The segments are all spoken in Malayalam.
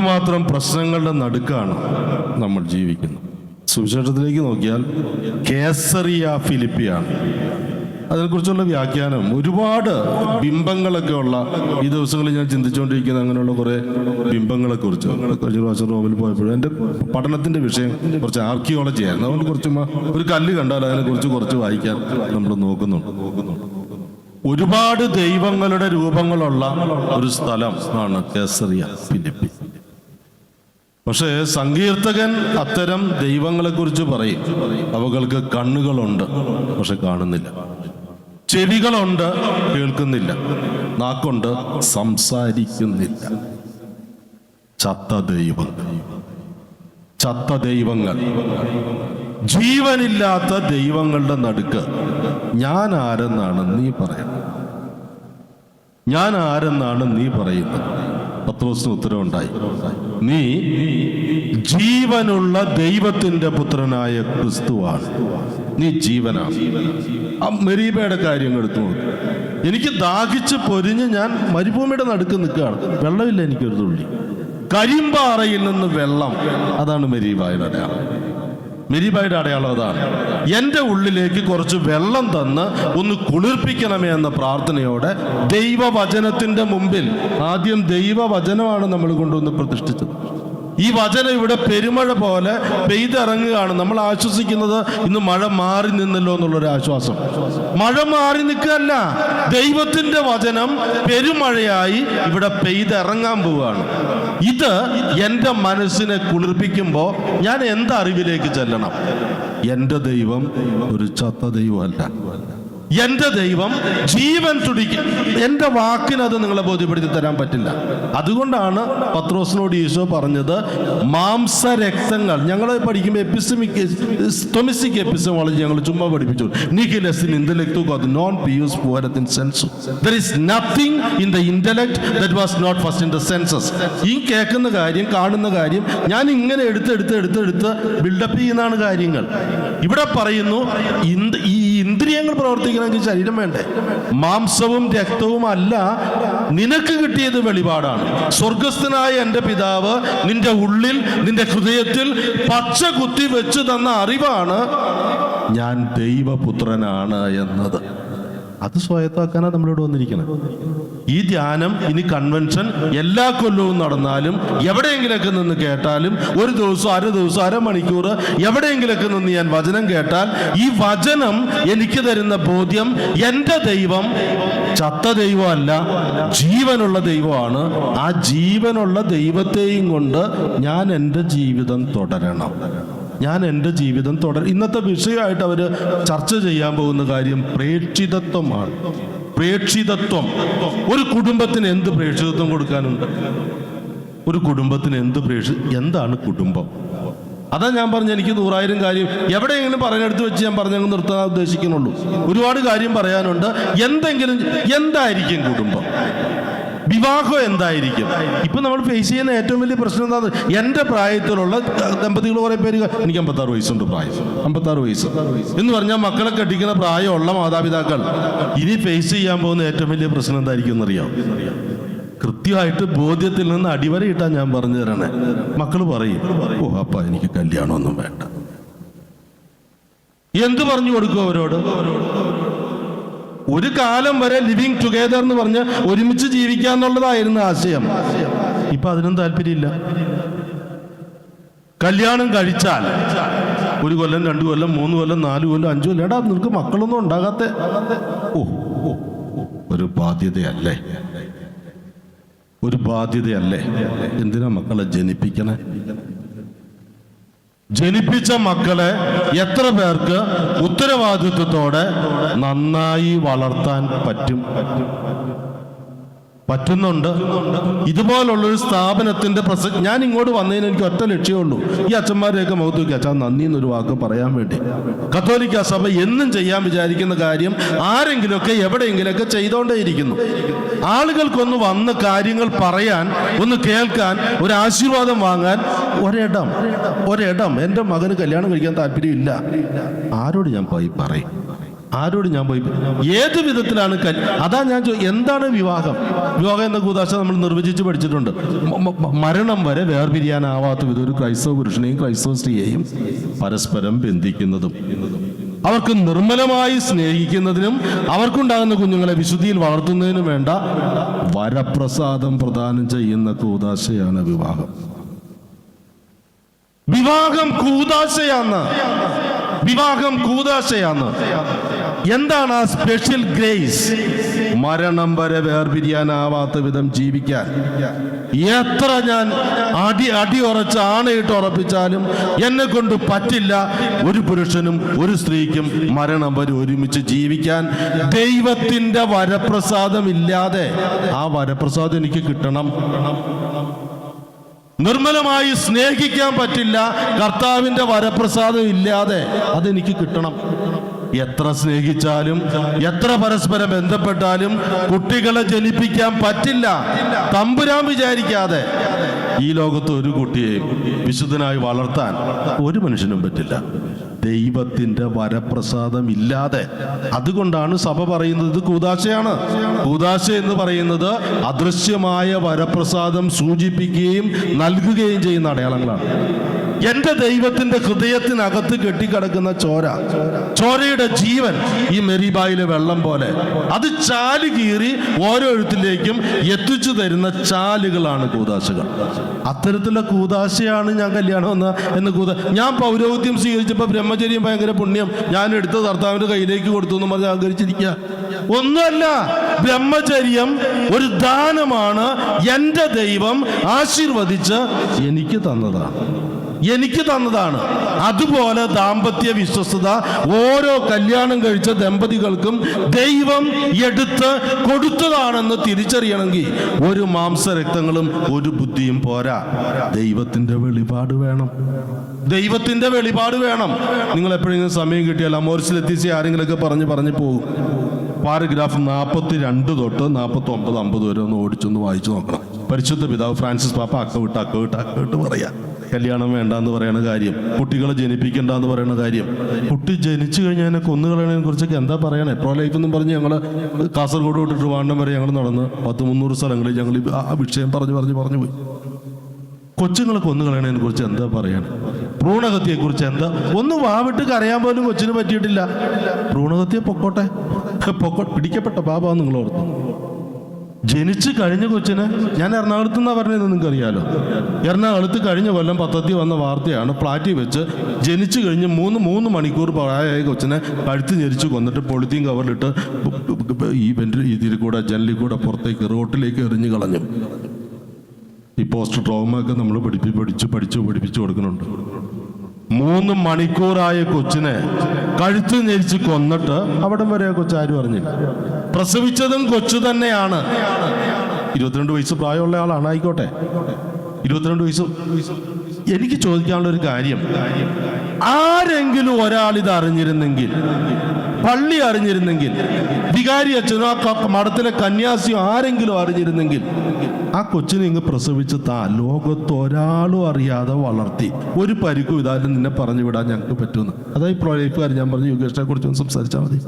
എന്തുമാത്രം പ്രശ്നങ്ങളുടെ നടുക്കാണ് നമ്മൾ ജീവിക്കുന്നത്. സുവിശേഷത്തിലേക്ക് നോക്കിയാൽ കേസറിയ ഫിലിപ്പിയാണ്. അതിനെക്കുറിച്ചുള്ള വ്യാഖ്യാനം ഒരുപാട് ബിംബങ്ങളൊക്കെ ഉള്ള ഈ ദിവസങ്ങളിൽ ഞാൻ ചിന്തിച്ചുകൊണ്ടിരിക്കുന്ന അങ്ങനെയുള്ള കുറേ ബിംബങ്ങളെ കുറിച്ച് കഴിഞ്ഞ പ്രാവശ്യം റോമിൽ പോയപ്പോഴും എന്റെ പഠനത്തിന്റെ വിഷയം കുറച്ച് ആർക്കിയോളജി ആയിരുന്നു. അതുകൊണ്ട് കുറച്ച് ഒരു കല്ല് കണ്ടാൽ അതിനെക്കുറിച്ച് കുറച്ച് വായിക്കാൻ നമ്മൾ നോക്കുന്നുണ്ട്. ഒരുപാട് ദൈവങ്ങളുടെ രൂപങ്ങളുള്ള ഒരു സ്ഥലം ആണ് കേസറിയ ഫിലിപ്പി. പക്ഷേ സങ്കീർത്തകൻ അത്തരം ദൈവങ്ങളെ കുറിച്ച് പറയും. അവകൾക്ക് കണ്ണുകളുണ്ട് പക്ഷെ കാണുന്നില്ല. ചെവികളുണ്ട് കേൾക്കുന്നില്ല. നാക്കുണ്ട് സംസാരിക്കുന്നില്ല. ചത്ത ദൈവങ്ങൾ. ചത്ത ദൈവങ്ങൾ. ജീവനില്ലാത്ത ദൈവങ്ങളുടെ നടുക്ക് ഞാൻ ആരെന്നാണ് നീ പറയുന്നത്? ഞാൻ ആരെന്നാണ് നീ പറയുന്നത്? പത്രോസിന് ഉത്തരവുണ്ടായി. നീ ജീവനുള്ള ദൈവത്തിന്റെ പുത്രനായ ക്രിസ്തുവാണ്. നീ ജീവനാണ്. മെരീബയുടെ കാര്യം എടുത്തു നോക്ക്. എനിക്ക് ദാഹിച്ച് പൊരിഞ്ഞ് ഞാൻ മരുഭൂമിയുടെ നടുക്ക് നിൽക്കുകയാണ്. വെള്ളമില്ല എനിക്കൊരു തുള്ളി. കരിമ്പാറയിൽ നിന്ന് വെള്ളം. അതാണ് മെരീബായുടെ അടയാളം. മെരീബായുടെ അടയാളം അതാണ്. എന്റെ ഉള്ളിലേക്ക് കുറച്ച് വെള്ളം തന്ന് ഒന്ന് കുളിർപ്പിക്കണമേ എന്ന പ്രാർത്ഥനയോടെ ദൈവവചനത്തിന്റെ മുമ്പിൽ ആദ്യം ദൈവവചനമാണ് നമ്മൾ കൊണ്ടുവന്ന് പ്രതിഷ്ഠിച്ചത്. ഈ വചനം ഇവിടെ പെരുമഴ പോലെ പെയ്തിറങ്ങുകയാണ്. നമ്മൾ ആശ്വസിക്കുന്നത് ഇന്ന് മഴ മാറി നിന്നല്ലോ എന്നുള്ളൊരു ആശ്വാസം. മഴ മാറി നിൽക്കല്ല ദൈവത്തിന്റെ വചനം പെരുമഴയായി ഇവിടെ പെയ്തിറങ്ങാൻ പോവുകയാണ്. ഇത് എന്റെ മനസ്സിനെ കുളിർപ്പിക്കുമ്പോൾ ഞാൻ എന്ത് അറിവിലേക്ക് ചെല്ലണം? എന്റെ ദൈവം ഒരു ചത്ത ദൈവമല്ല. എന്റെ ദൈവം ജീവൻ തുടിക്കും എന്റെ വാക്കിന് അത് നിങ്ങളെ ബോധ്യപ്പെടുത്തി തരാൻ പറ്റില്ല. അതുകൊണ്ടാണ് പത്രോസിനോട് ഈശോ പറഞ്ഞത് മാംസരക്തങ്ങൾ. ഞങ്ങൾ പഠിക്കുമ്പോൾ എപ്പിസമിക് സ്റ്റൊമിസിക് എപ്പിസമോളജി ഞങ്ങൾ ചുമ്മാ പഠിപ്പിച്ചു. നിഖിലസിൻ ഇന്റലക്ടു ഗോഡ് നോൺ പിയൂസ് ഫോർ ഇൻ sense there is nothing in the intellect that was not first in the senses ഈ കേൾക്കുന്ന കാര്യം കാണുന്ന കാര്യം ഞാൻ ഇങ്ങനെ എടുത്ത് എടുത്ത് എടുത്ത് എടുത്ത് ബിൽഡപ്പ് ചെയ്യുന്നതാണ് കാര്യങ്ങൾ. ഇവിടെ പറയുന്നു ഇന്ദ്രിയങ്ങൾ പ്രവർത്തിക്കണമെങ്കിൽ ശരീരം വേണ്ടേ? മാംസവും രക്തവും അല്ല നിനക്ക് കിട്ടിയത് വെളിപാടാണ്. സ്വർഗസ്ഥനായ എന്റെ പിതാവ് നിന്റെ ഉള്ളിൽ നിന്റെ ഹൃദയത്തിൽ പച്ച കുത്തി വെച്ച് തന്ന അറിവാണ് ഞാൻ ദൈവപുത്രനാണ് എന്നത്. അത് സ്വായത്താക്കാനാണ് നമ്മളിവിടെ വന്നിരിക്കുന്നത് ഈ ധ്യാനം ഇനി കൺവെൻഷൻ എല്ലാ കൊല്ലവും നടന്നാലും എവിടെയെങ്കിലൊക്കെ നിന്ന് കേട്ടാലും ഒരു ദിവസം അര ദിവസം അര മണിക്കൂർ എവിടെയെങ്കിലൊക്കെ നിന്ന് ഞാൻ വചനം കേട്ടാൽ ഈ വചനം എനിക്ക് തരുന്ന ബോധ്യം എന്റെ ദൈവം ചത്ത ദൈവമല്ല ജീവനുള്ള ദൈവമാണ്. ആ ജീവനുള്ള ദൈവത്തെയും കൊണ്ട് ഞാൻ എന്റെ ജീവിതം തുടരണം. ഞാൻ എന്റെ ജീവിതം തുടർ ഇന്നത്തെ വിഷയമായിട്ട് അവർ ചർച്ച ചെയ്യാൻ പോകുന്ന കാര്യം പ്രേക്ഷിതത്വമാണ്. പ്രേക്ഷിതത്വം. ഒരു കുടുംബത്തിന് എന്ത് പ്രേക്ഷിതത്വം കൊടുക്കാനുണ്ട്? ഒരു കുടുംബത്തിന് എന്ത് പ്രേക്ഷി എന്താണ് കുടുംബം? അതാ ഞാൻ പറഞ്ഞ എനിക്ക് നൂറായിരം കാര്യം. എവിടെയെങ്കിലും പറഞ്ഞെടുത്ത് വെച്ച് ഞാൻ പറഞ്ഞങ്ങ് നിർത്താൻ ഉദ്ദേശിക്കുന്നുള്ളൂ. ഒരുപാട് കാര്യം പറയാനുണ്ട്. എന്തെങ്കിലും എന്തായിരിക്കും കുടുംബം? വിവാഹം എന്തായിരിക്കും? ഇപ്പൊ നമ്മൾ ഫേസ് ചെയ്യുന്ന ഏറ്റവും വലിയ പ്രശ്നം എന്താണ് എന്റെ പ്രായത്തിലുള്ള ദമ്പതികൾ കുറെ പേര് എനിക്ക് അമ്പത്താറ് വയസ്സുണ്ട് പ്രായം. അമ്പത്താറ് വയസ്സ്. എന്ന് പറഞ്ഞാൽ മക്കളെ കെട്ടിക്കുന്ന പ്രായമുള്ള മാതാപിതാക്കൾ ഇനി ഫേസ് ചെയ്യാൻ പോകുന്ന ഏറ്റവും വലിയ പ്രശ്നം എന്തായിരിക്കും എന്നറിയാം? കൃത്യമായിട്ട് ബോധ്യത്തിൽ നിന്ന് അടിവര ഇട്ടാൻ ഞാൻ പറഞ്ഞു തരണേ മക്കൾ പറയും ഓ അപ്പ എനിക്ക് കല്യാണമൊന്നും വേണ്ട. എന്ത് പറഞ്ഞു കൊടുക്കും അവരോട്? ഒരു കാലം വരെ ലിവിങ് ടുഗെദർ എന്ന് പറഞ്ഞ് ഒരുമിച്ച് ജീവിക്കാന്നുള്ളതായിരുന്നു ആശയം. ഇപ്പൊ അതിനും താല്പര്യമില്ല. കല്യാണം കഴിച്ചാൽ ഒരു കൊല്ലം രണ്ടു കൊല്ലം മൂന്ന് കൊല്ലം നാല് കൊല്ലം അഞ്ചു കൊല്ലം. എടാ നിനക്ക് മക്കളൊന്നും ഉണ്ടാകാത്ത? ഓ, ഒരു ബാധ്യതയല്ലേ? ഒരു ബാധ്യതയല്ലേ? എന്തിനാ മക്കളെ ജനിപ്പിക്കണേ? ജനിപ്പിച്ച മക്കളെ എത്ര പേർക്ക് ഉത്തരവാദിത്വത്തോടെ നന്നായി വളർത്താൻ പറ്റും? പറ്റുന്നുണ്ട്. ഇതുപോലുള്ളൊരു സ്ഥാപനത്തിന്റെ ഞാൻ ഇങ്ങോട്ട് വന്നതിന് എനിക്ക് ഒറ്റ ലക്ഷ്യമുള്ളൂ ഈ അച്ഛന്മാരെയൊക്കെ മുഖത്ത് അച്ഛാ നന്ദി എന്നൊരു വാക്ക് പറയാൻ വേണ്ടി. കത്തോലിക്ക സഭ എന്നും ചെയ്യാൻ വിചാരിക്കുന്ന കാര്യം ആരെങ്കിലുമൊക്കെ എവിടെയെങ്കിലുമൊക്കെ ചെയ്തുകൊണ്ടേയിരിക്കുന്നു ആളുകൾക്കൊന്ന് വന്ന് കാര്യങ്ങൾ പറയാൻ ഒന്ന് കേൾക്കാൻ ഒരു ആശീർവാദം വാങ്ങാൻ ഒരിടം ഒരിടം. എന്റെ മകന് കല്യാണം കഴിക്കാൻ താല്പര്യമില്ല. ആരോട് ഞാൻ പോയി പറയും? ആരോട് ഞാൻ പോയി? ഏത് വിധത്തിലാണ് അതാ ഞാൻ എന്താണ് വിവാഹം? വിവാഹം എന്ന കൂതാശ നമ്മൾ നിർവചിച്ച് പഠിച്ചിട്ടുണ്ട്. മരണം വരെ വേർപിരിയാനാവാത്ത വിധം ഒരു ക്രൈസ്തവ പുരുഷനെയും ക്രൈസ്തവ സ്ത്രീയെയും പരസ്പരം ബന്ധിക്കുന്നതും. അവർക്ക് നിർമ്മലമായി സ്നേഹിക്കുന്നതിനും അവർക്കുണ്ടാകുന്ന കുഞ്ഞുങ്ങളെ വിശുദ്ധിയിൽ വളർത്തുന്നതിനും വേണ്ട വരപ്രസാദം പ്രദാനം ചെയ്യുന്ന കൂതാശയാണ് വിവാഹം. വിവാഹം കൂതാശയാണ്. വിവാഹം കൂതാശയാന്ന് എന്താണ് ആ സ്പെഷ്യൽ ഗ്രേസ് മരണം വരെ വേർപിരിയാനാവാത്ത വിധം ജീവിക്കാൻ. എത്ര ഞാൻ അടി അടി ഉറച്ച് ആണയിട്ട് ഉറപ്പിച്ചാലും എന്നെ കൊണ്ട് പറ്റില്ല. ഒരു പുരുഷനും ഒരു സ്ത്രീക്കും മരണം വരെ ഒരുമിച്ച് ജീവിക്കാൻ ദൈവത്തിന്റെ വരപ്രസാദം ഇല്ലാതെ ആ വരപ്രസാദം എനിക്ക് കിട്ടണം. നിർമ്മലമായി സ്നേഹിക്കാൻ പറ്റില്ല കർത്താവിന്റെ വരപ്രസാദം ഇല്ലാതെ അതെനിക്ക് കിട്ടണം. എത്ര സ്നേഹിച്ചാലും എത്ര പരസ്പരം ബന്ധപ്പെട്ടാലും കുട്ടികളെ ജനിപ്പിക്കാൻ പറ്റില്ല. തമ്പുരാൻ വിചാരിക്കാതെ ഈ ലോകത്ത് ഒരു കുട്ടിയെയും വിശുദ്ധനായി വളർത്താൻ ഒരു മനുഷ്യനും പറ്റില്ല. ദൈവത്തിന്റെ വരപ്രസാദം ഇല്ലാതെ. അതുകൊണ്ടാണ് സഭ പറയുന്നത് കൂതാശയാണ്. കൂതാശ എന്ന് പറയുന്നത് അദൃശ്യമായ വരപ്രസാദം സൂചിപ്പിക്കുകയും നൽകുകയും ചെയ്യുന്ന അടയാളങ്ങളാണ്. എന്റെ ദൈവത്തിന്റെ ഹൃദയത്തിനകത്ത് കെട്ടിക്കിടക്കുന്ന ചോര. ചോരയുടെ ജീവൻ ഈ മെരിബായിലെ വെള്ളം പോലെ. അത് ചാൽ കീറി ഓരോ എഴുത്തിലേക്കും എത്തിച്ചു തരുന്ന ചാലുകളാണ് കൂതാശകൾ. അത്തരത്തിലുള്ള കൂതാശയാണ് ഞാൻ കല്യാണം എന്ന എന്ന് കൂത ഞാൻ പൗരോഹിത്യം സ്വീകരിച്ചപ്പോൾ ബ്രഹ്മചര്യം ഭയങ്കര പുണ്യം. ഞാൻ എടുത്ത ഭർത്താവിന്റെ കയ്യിലേക്ക് കൊടുത്തു എന്ന് പറഞ്ഞ് ആഗ്രഹിച്ചിരിക്കുക ഒന്നുമല്ല ബ്രഹ്മചര്യം ഒരു ദാനമാണ് എന്റെ ദൈവം ആശീർവദിച്ച് എനിക്ക് തന്നതാണ്. എനിക്ക് തന്നതാണ്. അതുപോലെ ദാമ്പത്യ വിശ്വസ്തത ഓരോ കല്യാണം കഴിച്ച ദമ്പതികൾക്കും ദൈവം എടുത്ത് കൊടുത്തതാണെന്ന് തിരിച്ചറിയണമെങ്കിൽ ഒരു മാംസരക്തങ്ങളും ഒരു ബുദ്ധിയും പോരാ. ദൈവത്തിന്റെ വെളിപാട് വേണം. ദൈവത്തിന്റെ വെളിപാട് വേണം. നിങ്ങൾ എപ്പോഴെങ്കിലും സമയം കിട്ടിയാൽ അമോർസിലെത്തിച്ച് ആരെങ്കിലുമൊക്കെ പറഞ്ഞ് പറഞ്ഞു പോകും പാരഗ്രാഫ് നാൽപ്പത്തി രണ്ട് തൊട്ട് നാൽപ്പത്തി ഒമ്പത് അമ്പത് വരെ ഒന്ന് ഓടിച്ചൊന്ന് വായിച്ചു നോക്കണം. പരിശുദ്ധ പിതാവ് ഫ്രാൻസിസ് പാപ്പ അക്ക വിട്ട് അക്ക വിട്ട് അക്ക വിട്ട് പറയാ. കല്യാണം വേണ്ട എന്ന് പറയുന്ന കാര്യം കുട്ടികളെ ജനിപ്പിക്കേണ്ട എന്ന് പറയുന്ന കാര്യം. കുട്ടി ജനിച്ചു കഴിഞ്ഞാൽ കൊന്നു കൊന്നുകളയണതിനെ കുറിച്ചൊക്കെ എന്താ പറയണേ? പ്രോ ലൈഫ് എന്നും പറഞ്ഞ് ഞങ്ങൾ കാസർഗോഡ് തൊട്ട് ട്രിവാൻഡം വരെ ഞങ്ങൾ നടന്ന് പത്ത് മുന്നൂറ് സ്ഥലങ്ങളിൽ ഞങ്ങൾ ആ വിഷയം പറഞ്ഞു പറഞ്ഞ് പറഞ്ഞു പോയി. കൊച്ചുങ്ങളെ കൊന്നുകളയണതിനെ കുറിച്ച് എന്താ പറയണേ? ഭ്രൂണഹത്യയെ കുറിച്ച് എന്താ? ഒന്ന് വാവിട്ട് കരയാൻ പോലും കൊച്ചിന് പറ്റിയിട്ടില്ല. ഭ്രൂണഹത്യ പൊക്കോട്ടെ. പൊക്കോ പിടിക്കപ്പെട്ട പാപ നിങ്ങൾ ഓർത്തു ജനിച്ച് കഴിഞ്ഞ കൊച്ചിന് ഞാൻ എറണാകുളത്ത് നിന്നാ പറഞ്ഞത് നിങ്ങൾക്ക് അറിയാലോ എറണാകുളത്ത് കഴിഞ്ഞ കൊല്ലം പത്തത്തി വന്ന വാർത്തയാണ് പ്ലാറ്റി വെച്ച് ജനിച്ചു കഴിഞ്ഞ് മൂന്ന് മൂന്ന് മണിക്കൂർ പ്രായമായ കൊച്ചിനെ കഴുത്ത് ഞെരിച്ച് കൊന്നിട്ട് പൊളിത്തീൻ കവറിലിട്ട് ഈ വെന്റി ഇതിൽ കൂടെ ജനലിൽ കൂടെ പുറത്തേക്ക് റോട്ടിലേക്ക് എറിഞ്ഞു കളഞ്ഞു. ഈ പോസ്റ്റർ ട്രോമ ഒക്കെ നമ്മൾ പഠിപ്പി പഠിച്ച് പഠിച്ച് പഠിപ്പിച്ചു കൊടുക്കുന്നുണ്ട്. മൂന്ന് മണിക്കൂറായ കൊച്ചിനെ കഴുത്ത് ഞെരിച്ച് കൊന്നിട്ട് അവിടം വരെ കൊച്ചാരും അറിഞ്ഞില്ല. പ്രസവിച്ചതും കൊച്ചു തന്നെയാണ്. ഇരുപത്തിരണ്ട് വയസ്സ് പ്രായമുള്ള ആളാണ്. ആയിക്കോട്ടെ. ഇരുപത്തിരണ്ട് വയസ്സ്. എനിക്ക് ചോദിക്കാനുള്ള ഒരു കാര്യം. ആരെങ്കിലും ഒരാൾ ഇത് അറിഞ്ഞിരുന്നെങ്കിൽ പള്ളി അറിഞ്ഞിരുന്നെങ്കിൽ വികാരി അച്ഛനോ ആ മഠത്തിലെ കന്യാസിയോ ആരെങ്കിലും അറിഞ്ഞിരുന്നെങ്കിൽ ആ കൊച്ചിനെ ഇങ്ങ് പ്രസവിച്ച് താ ലോകത്ത് ഒരാളും അറിയാതെ വളർത്തി. ഒരു പരിക്കും ഇതായാലും നിന്നെ പറഞ്ഞു വിടാൻ ഞങ്ങൾക്ക് പറ്റുമെന്ന് അതായത് പ്രൊലൈഫുകാർ ഞാൻ പറഞ്ഞു യുഗേഷിനെ കുറിച്ച് ഒന്ന് സംസാരിച്ചാൽ മതി.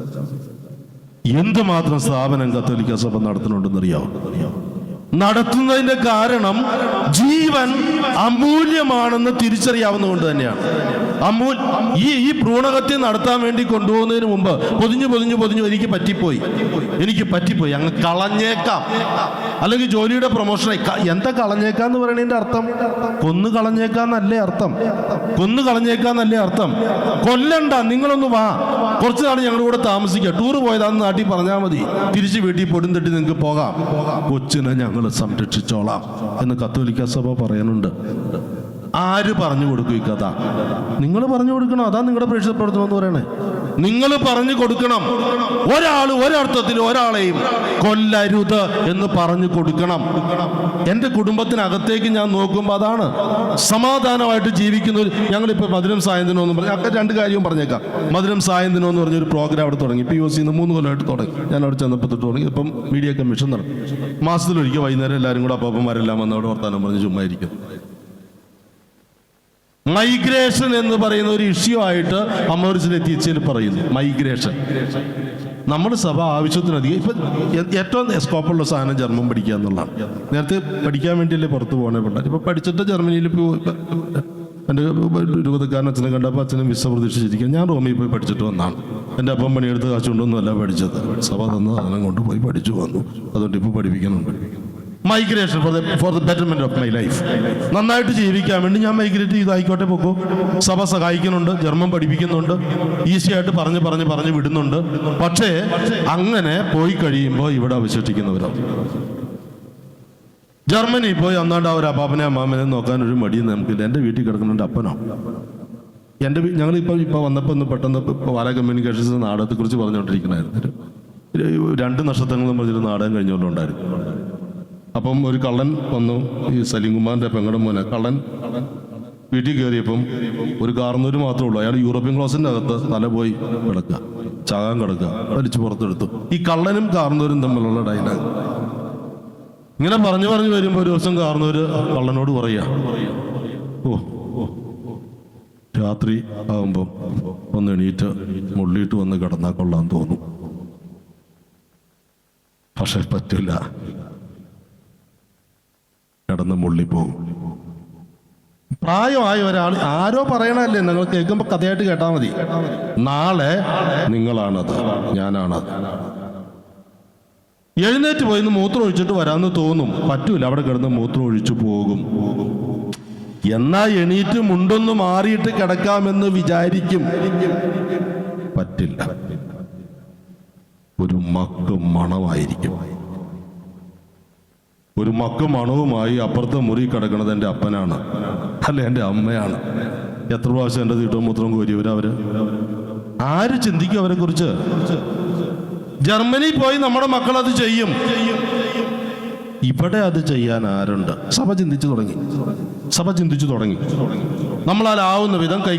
എന്തുമാത്രം സ്ഥാപനം കത്തോലിക്ക സഭ നടത്തുന്നുണ്ടെന്ന് അറിയാവോ നടത്തുന്നതിന്റെ കാരണം ജീവൻ അമൂല്യമാണെന്ന് തിരിച്ചറിയാവുന്ന കൊണ്ട് തന്നെയാണ്. അമൂൽ ഈ ഈ ഭ്രൂണഹത്യ നടത്താൻ വേണ്ടി കൊണ്ടുപോകുന്നതിന് മുമ്പ് പൊതിഞ്ഞു പൊതിഞ്ഞു പൊതിഞ്ഞു എനിക്ക് പറ്റിപ്പോയി. എനിക്ക് പറ്റിപ്പോയി. അങ്ങ് കളഞ്ഞേക്കാം. അല്ലെങ്കിൽ ജോലിയുടെ പ്രൊമോഷനായി. എന്താ എന്താ കളഞ്ഞേക്കാന്ന് പറയണതിന്റെ അർത്ഥം? കൊന്നു കളഞ്ഞേക്കാന്നല്ലേ അർത്ഥം. കൊന്നു കളഞ്ഞേക്കാന്നല്ലേ അർത്ഥം. കൊല്ലണ്ട. നിങ്ങളൊന്ന് വാ. കുറച്ച് നാൾ ഞങ്ങളുടെ കൂടെ താമസിക്കുക ടൂർ പോയതാന്ന് നാട്ടിൽ പറഞ്ഞാൽ മതി. തിരിച്ച് വീട്ടിൽ പൊടും തട്ടി നിങ്ങൾക്ക് പോകാം. കൊച്ചിനെ ഞങ്ങൾ സംരക്ഷിച്ചോളാം എന്ന് കത്തോലിക്ക സഭ പറയുന്നുണ്ട് ആര് പറഞ്ഞു കൊടുക്കും ഈ കഥ? നിങ്ങൾ പറഞ്ഞു കൊടുക്കണം? അതാ നിങ്ങളുടെ പ്രേക്ഷിത പ്രവർത്തനം എന്ന് പറയണേ. നിങ്ങൾ പറഞ്ഞു കൊടുക്കണം. ഒരാൾ ഒരർത്ഥത്തിൽ ഒരാളെയും കൊല്ലരുത് എന്ന് പറഞ്ഞു കൊടുക്കണം. എന്റെ കുടുംബത്തിനകത്തേക്ക് ഞാൻ നോക്കുമ്പോൾ അതാണ് സമാധാനമായിട്ട് ജീവിക്കുന്ന ഒരു ഞങ്ങളിപ്പോൾ മധുരം സായന്തനം എന്ന് പറഞ്ഞു അക്ക രണ്ട് കാര്യവും പറഞ്ഞേക്കാം. മധുരം സായന്തനം എന്ന് പറഞ്ഞൊരു പ്രോഗ്രാം അവിടെ തുടങ്ങി. പി ഒ സിന്ന് മൂന്ന് കൊല്ലമായിട്ട് തുടങ്ങി. ഞാൻ അവിടെ ചെന്നപ്പോൾ തൊട്ട് തുടങ്ങി. ഇപ്പം മീഡിയ കമ്മീഷൻ നടക്കും മാസത്തിലൊരിക്കൽ വൈകുന്നേരം എല്ലാവരും കൂടെ അപ്പാപ്പന്മാരെല്ലാം വന്ന് അവിടെ വർത്താനം പറഞ്ഞ് ചുമ്മാ ഇരിക്കും മൈഗ്രേഷൻ എന്ന് പറയുന്ന ഒരു ഇഷ്യൂ ആയിട്ട് അമേരിക്കയിൽ എത്തിച്ചതിൽ പറയുന്നു. മൈഗ്രേഷൻ നമ്മുടെ സഭ ആവശ്യത്തിനധികം ഇപ്പം ഏറ്റവും സ്കോപ്പുള്ള സാധനം ജർമ്മൻ പഠിക്കുക എന്നുള്ളതാണ്. നേരത്തെ പഠിക്കാൻ വേണ്ടിയല്ലേ പുറത്തു പോകണേ പിള്ളേർ ഇപ്പം പഠിച്ചിട്ട് ജർമ്മനിയിൽ പോയി എന്റെ രൂപതക്കാരൻ അച്ഛനെ കണ്ടപ്പോൾ അച്ഛനും വിസ പ്രതീക്ഷിച്ചിരിക്കുക ഞാൻ റോമിൽ പോയി പഠിച്ചിട്ട് വന്നാണ് എന്റെ അപ്പം പണിയെടുത്ത് കാശുകൊണ്ടൊന്നും അല്ല പഠിച്ചത്. സഭ തന്ന സാധനം കൊണ്ട് പോയി പഠിച്ചു വന്നു. അതുകൊണ്ട് ഇപ്പോൾ പഠിപ്പിക്കുന്നുണ്ട്. Migration for for the betterment of my life നന്നായിട്ട് ജീവിക്കാൻ വേണ്ടി ഞാൻ മൈഗ്രേറ്റ് ചെയ്ത് ആയിക്കോട്ടെ പൊക്കോ. സഭ സഹായിക്കുന്നുണ്ട് ജർമ്മൻ പഠിപ്പിക്കുന്നുണ്ട് ഈസി ആയിട്ട് പറഞ്ഞ് പറഞ്ഞ് പറഞ്ഞ് വിടുന്നുണ്ട്. പക്ഷേ അങ്ങനെ പോയി കഴിയുമ്പോൾ ഇവിടെ അവശേഷിക്കുന്നവരാണ് ജർമ്മനി പോയി അന്നാണ്ട് ആ ഒരു അപ്പാപ്പനെ അമ്മാമനെ നോക്കാൻ ഒരു മടിയും നമുക്കില്ല. എന്റെ വീട്ടിൽ കിടക്കുന്നുണ്ട് അപ്പനോ? എന്റെ ഞങ്ങൾ ഇപ്പോൾ ഇപ്പോൾ വന്നപ്പോൾ ഒന്ന് പെട്ടെന്ന് വാല കമ്മ്യൂണിക്കേഷൻസ് നാടകത്തെക്കുറിച്ച് പറഞ്ഞുകൊണ്ടിരിക്കണമായിരുന്നു രണ്ട് നക്ഷത്രങ്ങളും പറഞ്ഞൊരു നാടകം കഴിഞ്ഞുകൊണ്ടുണ്ടായിരുന്നു. അപ്പം ഒരു കള്ളൻ വന്നു ഈ സലീംകുമാറിന്റെ പെങ്ങളുടെ മോനെ. കള്ളൻ വീട്ടിൽ കയറിയപ്പം ഒരു കാർന്നൂര് മാത്രമേ ഉള്ളൂ. അയാൾ യൂറോപ്യൻ ക്ലോസിന്റെ അകത്ത് തല പോയി കിടക്കുക ചാകാൻ കിടക്കുക വലിച്ചു പുറത്തെടുത്തു. ഈ കള്ളനും കാർന്നൂരും തമ്മിലുള്ള ഡയലോഗ് ഇങ്ങനെ പറഞ്ഞു പറഞ്ഞു വരുമ്പോൾ ഒരു ദിവസം കാർന്നൂര് കള്ളനോട് പറയാ ഓ രാത്രി ആകുമ്പോ ഒന്ന് എണീറ്റ് മുള്ളിയിട്ട് വന്ന് കിടന്നാൽ കൊള്ളാൻ തോന്നും. പക്ഷെ പറ്റില്ല കിടന്ന് മുള്ളിപ്പോകും പ്രായമായ ഒരാൾ ആരോ പറയണല്ലേ നിങ്ങൾ കേൾക്കുമ്പോൾ കഥയായിട്ട് കേട്ടാൽ മതി. നാളെ നിങ്ങളാണത്. ഞാനാണത് എഴുന്നേറ്റ് പോയിന്ന് മൂത്രം ഒഴിച്ചിട്ട് വരാമെന്ന് തോന്നും. പറ്റൂല അവിടെ കിടന്ന് മൂത്രം ഒഴിച്ചു പോകും. എന്നാ എണീറ്റ് മുണ്ടൊന്ന് മാറിയിട്ട് കിടക്കാമെന്ന് വിചാരിക്കും. പറ്റില്ല. ഒരു മക്കും മണമായിരിക്കും. ഒരു മക്ക മണവുമായി അപ്പുറത്തെ മുറി കിടക്കുന്നത് എന്റെ അപ്പനാണ്. അല്ല? എന്റെ അമ്മയാണ്. എത്ര പ്രാവശ്യം എന്റെ തീട്ടവും മൂത്രം കോരിയവരവര് ആര് ചിന്തിക്കും അവരെ കുറിച്ച് ജർമ്മനി പോയി നമ്മുടെ മക്കൾ അത് ചെയ്യും. ഇവിടെ അത് ചെയ്യാൻ ആരുണ്ട്? സഭ ചിന്തിച്ചു തുടങ്ങി. സഭ ചിന്തിച്ചു തുടങ്ങി. നമ്മളാലാവുന്ന വിധം കൈ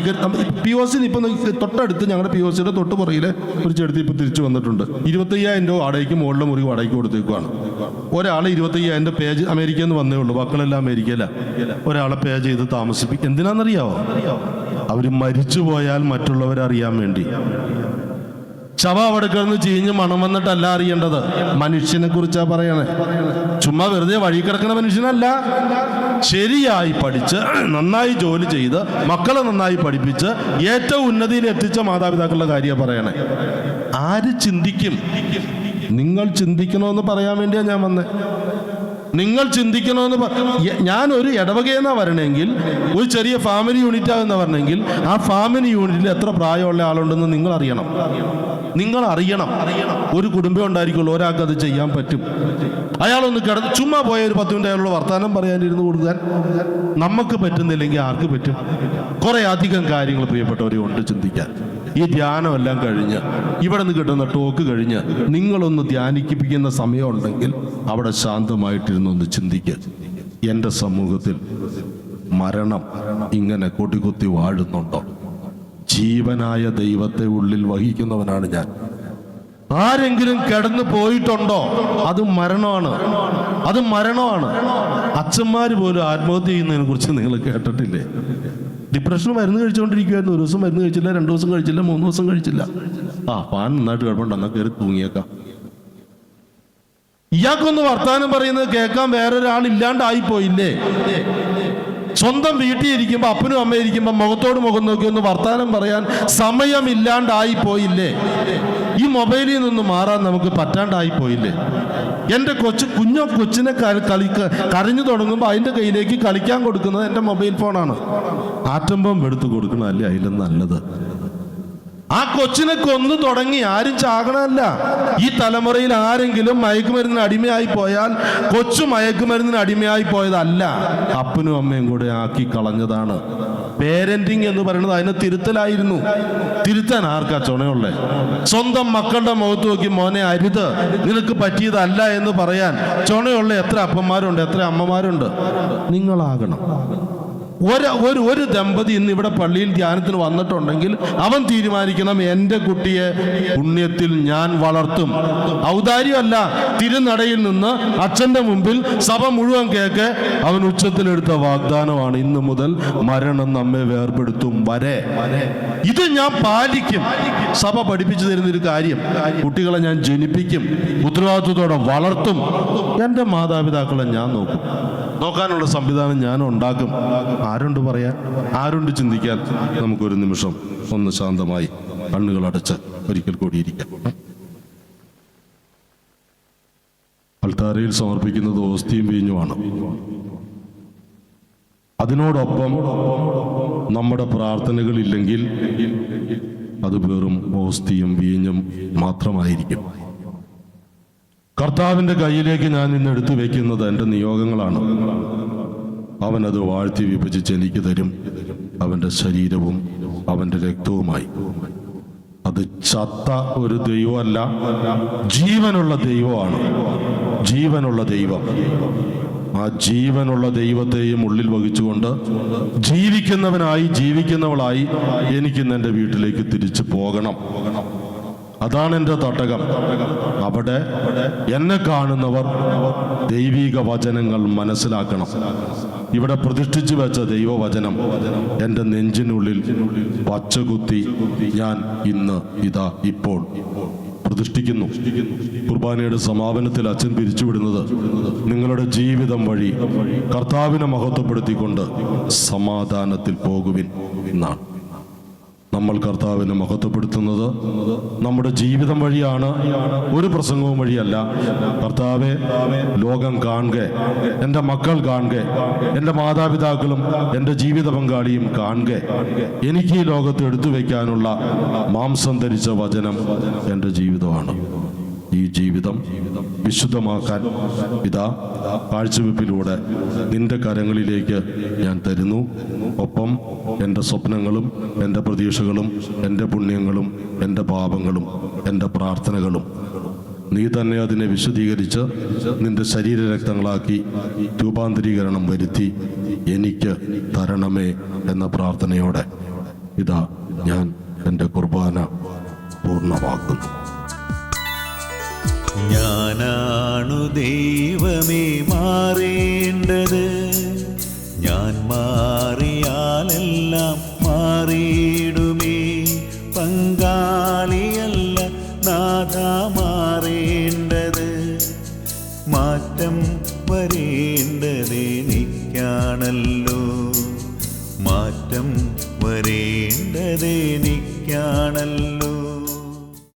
പി ഒ സിന് ഇപ്പം തൊട്ടടുത്ത് ഞങ്ങളുടെ പി ഒ സിയുടെ തൊട്ട് പുറകിലെ ഒരു ചെടുത്ത് ഇപ്പം തിരിച്ചു വന്നിട്ടുണ്ട്. ഇരുപത്തയ്യായിരം രൂപ വാടകയ്ക്ക് മുകളിലെ മുറി വാടകയ്ക്ക് കൊടുത്തേക്കുവാണ്. ഒരാൾ ഇരുപത്തയ്യായിരം രൂപ പേജ് അമേരിക്കയിൽ നിന്ന് വന്നേ ഉള്ളൂ. മക്കളെല്ലാം അമേരിക്കയില. ഒരാളെ പേ ചെയ്ത് താമസിപ്പിക്കും എന്തിനാണെന്നറിയാവോ അവർ മരിച്ചു പോയാൽ മറ്റുള്ളവരറിയാൻ വേണ്ടി. ശവ അവിടെ കിടന്ന് ചീഞ്ഞ് മണം വന്നിട്ടല്ല അറിയേണ്ടത്. മനുഷ്യനെ കുറിച്ചാ പറയണേ. ചുമ്മാ വെറുതെ വഴി കിടക്കുന്ന മനുഷ്യനല്ല. ശരിയായി പഠിച്ച് നന്നായി ജോലി ചെയ്ത് മക്കളെ നന്നായി പഠിപ്പിച്ച് ഏറ്റവും ഉന്നതിയിൽ എത്തിച്ച മാതാപിതാക്കളുടെ കാര്യം പറയണേ. ആര് ചിന്തിക്കും? നിങ്ങൾ ചിന്തിക്കണമെന്ന് പറയാൻ വേണ്ടിയാ ഞാൻ വന്നേ. നിങ്ങൾ ചിന്തിക്കണമെന്ന് ഞാൻ ഒരു ഇടവകയെന്ന വരണമെങ്കിൽ ഒരു ചെറിയ ഫാമിലി യൂണിറ്റാ എന്ന് പറഞ്ഞെങ്കിൽ ആ ഫാമിലി യൂണിറ്റിൽ എത്ര പ്രായമുള്ള ആളുണ്ടെന്ന് നിങ്ങൾ അറിയണം നിങ്ങൾ അറിയണം ഒരു കുടുംബം ഉണ്ടായിരിക്കുള്ളൂ ഒരാൾക്ക് അത് ചെയ്യാൻ പറ്റും. അയാളൊന്ന് കിടന്ന് ചുമ്മാ പോയ ഒരു പത്ത് മിനിറ്റ് അയാളുടെ വർത്തമാനം പറയാനിരുന്ന് കൊടുക്കാൻ നമുക്ക് പറ്റുന്നില്ലെങ്കിൽ ആർക്ക് പറ്റും? കുറേ അധികം കാര്യങ്ങൾ പ്രിയപ്പെട്ടവരെ ഉണ്ട് ചിന്തിക്കാൻ. ഈ ധ്യാനമെല്ലാം കഴിഞ്ഞ് ഇവിടെ നിന്ന് കിട്ടുന്ന ടോക്ക് കഴിഞ്ഞ് നിങ്ങളൊന്ന് ധ്യാനിക്കിപ്പിക്കുന്ന സമയമുണ്ടെങ്കിൽ അവിടെ ശാന്തമായിട്ടിരുന്നൊന്ന് ചിന്തിക്കുക എന്റെ സമൂഹത്തിൽ മരണം ഇങ്ങനെ കൊടികുത്തി വാഴുന്നുണ്ടോ? ജീവനായ ദൈവത്തെ ഉള്ളിൽ വഹിക്കുന്നവനാണ് ഞാൻ. ആരെങ്കിലും കിടന്നു പോയിട്ടുണ്ടോ? അത് മരണമാണ്. അത് മരണമാണ്. അച്ഛന്മാര് പോലും ആത്മഹത്യ ചെയ്യുന്നതിനെ കുറിച്ച് നിങ്ങൾ കേട്ടിട്ടില്ലേ? ഡിപ്രഷൻ മരുന്ന് കഴിച്ചുകൊണ്ടിരിക്കുമായിരുന്നു ഒരു ദിവസം മരുന്ന് കഴിച്ചില്ല രണ്ട് ദിവസം കഴിച്ചില്ല മൂന്ന് ദിവസം കഴിച്ചില്ല. ആ പാൻ നന്നായിട്ട് കുഴപ്പമുണ്ട് എന്നാൽ കയറി തൂങ്ങിയേക്കാം. ഇയാൾക്കൊന്ന് വർത്താനം പറയുന്നത് കേൾക്കാൻ വേറൊരാൾ ഇല്ലാണ്ടായി പോയില്ലേ? സ്വന്തം വീട്ടിൽ ഇരിക്കുമ്പോൾ അപ്പനും അമ്മയും ഇരിക്കുമ്പോൾ മുഖത്തോട് മുഖം നോക്കി ഒന്ന് വർത്താനം പറയാൻ സമയമില്ലാണ്ടായി പോയില്ലേ? ഈ മൊബൈലിൽ നിന്ന് മാറാൻ നമുക്ക് പറ്റാണ്ടായി പോയില്ലേ? എന്റെ കൊച്ചു കുഞ്ഞോ കൊച്ചിനെ കളി കരഞ്ഞു തുടങ്ങുമ്പോൾ അതിന്റെ കയ്യിലേക്ക് കളിക്കാൻ കൊടുക്കുന്നത് എന്റെ മൊബൈൽ ഫോണാണ്. ആറ്റം ബോംബ് എടുത്ത് കൊടുക്കണമല്ലേ അതിലും നല്ലത്? ആ കൊച്ചിനെ കൊന്നു തുടങ്ങി ആരും ചാകണമല്ല. ഈ തലമുറയിൽ ആരെങ്കിലും മയക്കുമരുന്നിന് അടിമയായി പോയാൽ കൊച്ചു മയക്കുമരുന്നിന് അടിമയായി പോയതല്ല അപ്പനും അമ്മയും കൂടെ ആക്കി കളഞ്ഞതാണ്. പേരന്റിങ് എന്ന് പറയുന്നത് അതിനെ തിരുത്തലായിരുന്നു. തിരുത്താൻ ആർക്കാ ചുണയുള്ളേ? സ്വന്തം മക്കളുടെ മുഖത്ത് നോക്കി മോനെ അരുത്. നിനക്ക് പറ്റിയതല്ല എന്ന് പറയാൻ. ചുണയുള്ള എത്ര അപ്പന്മാരുണ്ട് എത്ര അമ്മമാരുണ്ട്? നിങ്ങളാകണം. ഒരു ഒരു ദമ്പതി ഇന്ന് ഇവിടെ പള്ളിയിൽ ധ്യാനത്തിന് വന്നിട്ടുണ്ടെങ്കിൽ അവൻ തീരുമാനിക്കണം എന്റെ കുട്ടിയെ പുണ്യത്തിൽ ഞാൻ വളർത്തും. ഔദാര്യമല്ല തിരുനടയിൽ നിന്ന് അച്ഛന്റെ മുമ്പിൽ സഭ മുഴുവൻ കേക്ക് അവൻ ഉച്ചത്തിലെടുത്ത വാഗ്ദാനമാണ്. ഇന്ന് മുതൽ മരണം നമ്മെ വേർപെടുത്തും വരെ. ഇത് ഞാൻ പാലിക്കും. സഭ പഠിപ്പിച്ചു തരുന്നൊരു കാര്യം. കുട്ടികളെ ഞാൻ ജനിപ്പിക്കും. ഉത്തരവാദിത്വത്തോടെ വളർത്തും. എന്റെ മാതാപിതാക്കളെ ഞാൻ നോക്കും. നോക്കാനുള്ള സംവിധാനം ഞാൻ ഉണ്ടാക്കും. ആരുണ്ട് പറയാൻ? ആരുണ്ട് ചിന്തിക്കാൻ? നമുക്കൊരു നിമിഷം ഒന്ന് ശാന്തമായി കണ്ണുകൾ അടച്ച് ഒരിക്കൽ കൂടി ഇരിക്കാം. അൾത്താരയിൽ സമർപ്പിക്കുന്നത് ഓസ്തിയും വീഞ്ഞുമാണ്. അതിനോടൊപ്പം നമ്മുടെ പ്രാർത്ഥനകളില്ലെങ്കിൽ അത് വെറും ഓസ്തിയും വീഞ്ഞും മാത്രമായിരിക്കും. കർത്താവിന്റെ കയ്യിലേക്ക് ഞാൻ ഇന്ന് എടുത്തു വെക്കുന്നത് എന്റെ നിയോഗങ്ങളാണ്. അവനത് വാഴ്ത്തി വിഭജിച്ച് എനിക്ക് തരും. അവന്റെ ശരീരവും അവന്റെ രക്തവുമായി. അത് ചത്ത ഒരു ദൈവമല്ല ജീവനുള്ള ദൈവമാണ്. ജീവനുള്ള ദൈവം. ആ ജീവനുള്ള ദൈവത്തെയും ഉള്ളിൽ വഹിച്ചുകൊണ്ട് ജീവിക്കുന്നവനായി ജീവിക്കുന്നവളായി എനിക്കിന്ന് എന്റെ വീട്ടിലേക്ക് തിരിച്ചു പോകണം. അതാണ് എന്റെ തട്ടകം അവിടെ എന്നെ കാണുന്നവർ ദൈവിക വചനങ്ങൾ മനസ്സിലാക്കണം. ഇവിടെ പ്രതിഷ്ഠിച്ചു വെച്ച ദൈവവചനം എന്റെ നെഞ്ചിനുള്ളിൽ പച്ചകുത്തി ഞാൻ ഇന്ന് ഇതാ ഇപ്പോൾ പ്രതിഷ്ഠിക്കുന്നു. കുർബാനയുടെ സമാപനത്തിൽ അച്ഛൻ പിരിച്ചുവിടുന്നത് നിങ്ങളുടെ ജീവിതം വഴി കർത്താവിനെ മഹത്വപ്പെടുത്തിക്കൊണ്ട് സമാധാനത്തിൽ പോകുവിൻ എന്നാണ്. നമ്മൾ കർത്താവിനെ മഹത്വപ്പെടുത്തുന്നത്. നമ്മുടെ ജീവിതം വഴിയാണ്. ഒരു പ്രസംഗവും വഴിയല്ല. കർത്താവെ ലോകം കാണുക. എന്റെ മക്കൾ കാണുക. എന്റെ മാതാപിതാക്കളും എന്റെ ജീവിത പങ്കാളിയും കാണുക. എനിക്ക് ഈ ലോകത്ത് എടുത്തു വയ്ക്കാനുള്ള മാംസം ധരിച്ച വചനം എന്റെ ജീവിതമാണ്. ഈ ജീവിതം വിശുദ്ധമാക്കാൻ ഇതാ കാഴ്ചവെപ്പിലൂടെ നിന്റെ കരങ്ങളിലേക്ക് ഞാൻ തരുന്നു. ഒപ്പം എന്റെ സ്വപ്നങ്ങളും എന്റെ പ്രതീക്ഷകളും എന്റെ പുണ്യങ്ങളും എന്റെ പാപങ്ങളും എന്റെ പ്രാർത്ഥനകളും നീ തന്നെ അതിനെ വിശദീകരിച്ച് നിന്റെ ശരീരരക്തങ്ങളാക്കി രൂപാന്തരീകരണം വരുത്തി എനിക്ക് തരണമേ എന്ന പ്രാർത്ഥനയോടെ ഇതാ ഞാൻ എന്റെ കുർബാന പൂർണമാക്കുന്നു. ഞാനാണു ദൈവമേ മാറേണ്ടത്. ഞാൻ മാറിയാലെല്ലാം മാറിയിടുമേ. പങ്കാളിയല്ല നാഥ മാറേണ്ടത്. മാറ്റം വരേണ്ടതെനിക്കാണല്ലോ മാറ്റം വരേണ്ടതെനിക്കാണല്ലോ